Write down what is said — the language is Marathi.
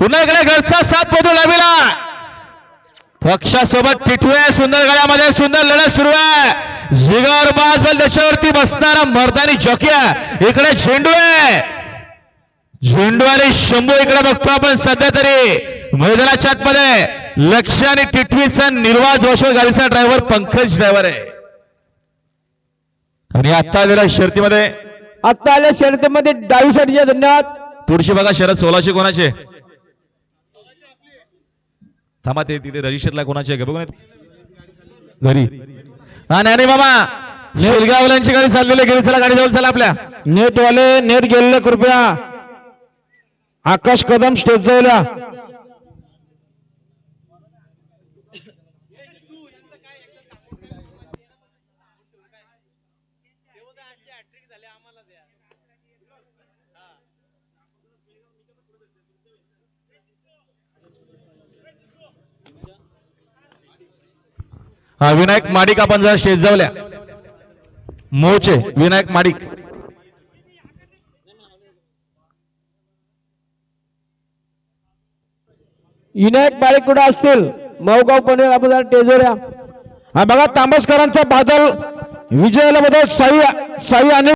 पुन्हा इकडे घरचा साथ बदलू लाविला पक्षासोबत टिटवे सुंदर गळ्यामध्ये सुंदर लढत सुरू आहे. जिगर बाज बल त्याच्यावरती बसणारा मर्दानी जॉकी आहे. इकडे झेंडू आहे. झेंडू आणि शंभू इकडे बघतो आपण सध्या तरी. मैदानाच्या आतमध्ये लक्ष आणि टिटवीचा निर्वाह जोशवर गाडीचा ड्रायव्हर पंकज ड्रायव्हर आहे. आणि आता आलेल्या शर्तीमध्ये आता आल्या शर्यतीमध्ये डावीसाठी धन्यवाद. पुढची बघा शरद सोलाशे कोणाचे? थांबा ते तिथे रजिस्टरला कोणाचे आहे बघून येत. घरी. हा नाही मामा शेलगावल्यांची गाडी चाललेली. घरी चला गाडी जवळ चला आपल्या. नेटवाले नेट गेलेले कृपया. आकाश कदम स्टेज जवळया हा विनायक माडिक आपण जरा स्टेज जावल्या मोचे विनायक माडिक. विनायक माडिक कुठे असतील? मऊगाव पण आपण जरा टेजोऱ्या हा बघा तांबसकरांचा बादल. विजयाला बदल साई साई अनिल